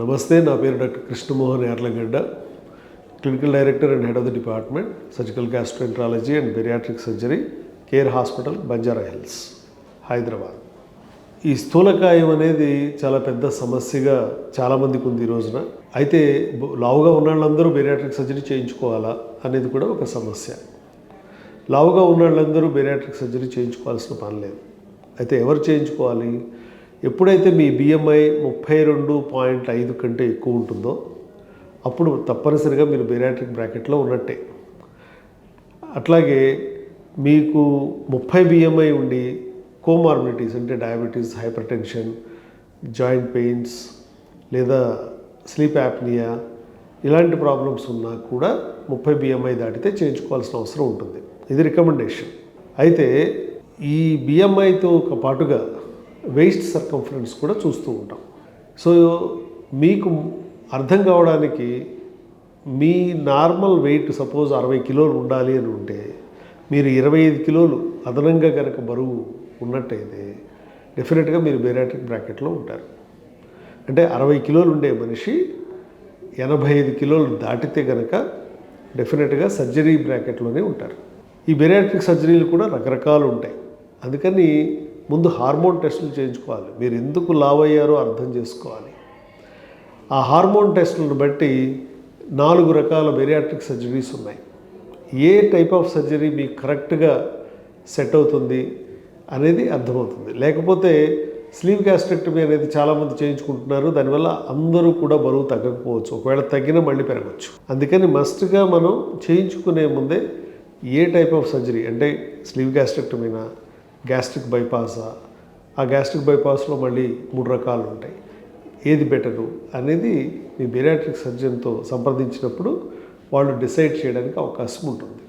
నమస్తే నా పేరు doctor Krishnamohan Yarlagadda clinical director and head of the department surgical gastroenterology and bariatric surgery Care Hospital Banjara Hills Hyderabad. ఈ స్థూలకాయం అనేది చాలా పెద్ద సమస్యగా చాలామందికి ఉంది ఈ రోజున. అయితే లావుగా ఉన్న వాళ్ళందరూ బెరియాట్రిక్ సర్జరీ చేయించుకోవాలా అనేది కూడా ఒక సమస్య. లావుగా ఉన్న వాళ్ళందరూ బెరియాట్రిక్ సర్జరీ చేయించుకోవాల్సిన పని లేదు. అయితే ఎవరు చేయించుకోవాలి? ఎప్పుడైతే మీ బిఎంఐ ముప్పై రెండు పాయింట్ ఐదు కంటే ఎక్కువ ఉంటుందో అప్పుడు తప్పనిసరిగా మీరు బెరాట్రిక్ బ్రాకెట్లో ఉన్నట్టే. అట్లాగే మీకు ముప్పై బిఎంఐ ఉండి కోమార్బిడిటీస్ అంటే diabetes hypertension joint pains లేదా స్లీప్ యాప్నియా ఇలాంటి ప్రాబ్లమ్స్ ఉన్నా కూడా ముప్పై బిఎంఐ దాటితే చేయించుకోవాల్సిన అవసరం ఉంటుంది. ఇది రికమెండేషన్ అయితే ఈ బిఎంఐతో పాటుగా వేస్ట్ సర్కంఫరెన్స్ కూడా చూస్తూ ఉంటాం. సో మీకు అర్థం కావడానికి మీ నార్మల్ వెయిట్ సపోజ్ అరవై కిలోలు ఉండాలి అని ఉంటే మీరు ఇరవై ఐదు కిలోలు అదనంగా కనుక బరువు ఉన్నట్టయితే డెఫినెట్గా మీరు బేరాట్రిక్ బ్రాకెట్లో ఉంటారు. అంటే అరవై కిలోలు ఉండే మనిషి ఎనభై ఐదు కిలోలు దాటితే కనుక డెఫినెట్గా సర్జరీ బ్రాకెట్లోనే ఉంటారు. ఈ బెరియాట్రిక్ సర్జరీలు కూడా రకరకాలు ఉంటాయి. అందుకని ముందు హార్మోన్ టెస్టులు చేయించుకోవాలి. మీరు ఎందుకు లావ్ అయ్యారో అర్థం చేసుకోవాలి. ఆ హార్మోన్ టెస్టులను బట్టి నాలుగు రకాల బెరియాట్రిక్ సర్జరీస్ ఉన్నాయి. ఏ టైప్ ఆఫ్ సర్జరీ మీకు కరెక్ట్గా సెట్ అవుతుంది అనేది అర్థమవుతుంది. లేకపోతే స్లీవ్ గ్యాస్ట్రెక్టమీ అనేది చాలామంది చేయించుకుంటున్నారు. దానివల్ల అందరూ కూడా బరువు తగ్గకపోవచ్చు. ఒకవేళ తగ్గినా మళ్ళీ పెరగవచ్చు అందుకని మస్ట్గా మనం చేయించుకునే ముందే ఏ టైప్ ఆఫ్ సర్జరీ అంటే స్లీవ్ గ్యాస్ట్రెక్టమీనా గ్యాస్ట్రిక్ బైపాసా ఆ గ్యాస్ట్రిక్ బైపాస్లో మళ్ళీ మూడు రకాలు ఉంటాయి. ఏది బెటరు అనేది మీ బెరియాట్రిక్ సర్జన్తో సంప్రదించినప్పుడు వాళ్ళు డిసైడ్ చేయడానికి అవకాశం ఉంటుంది.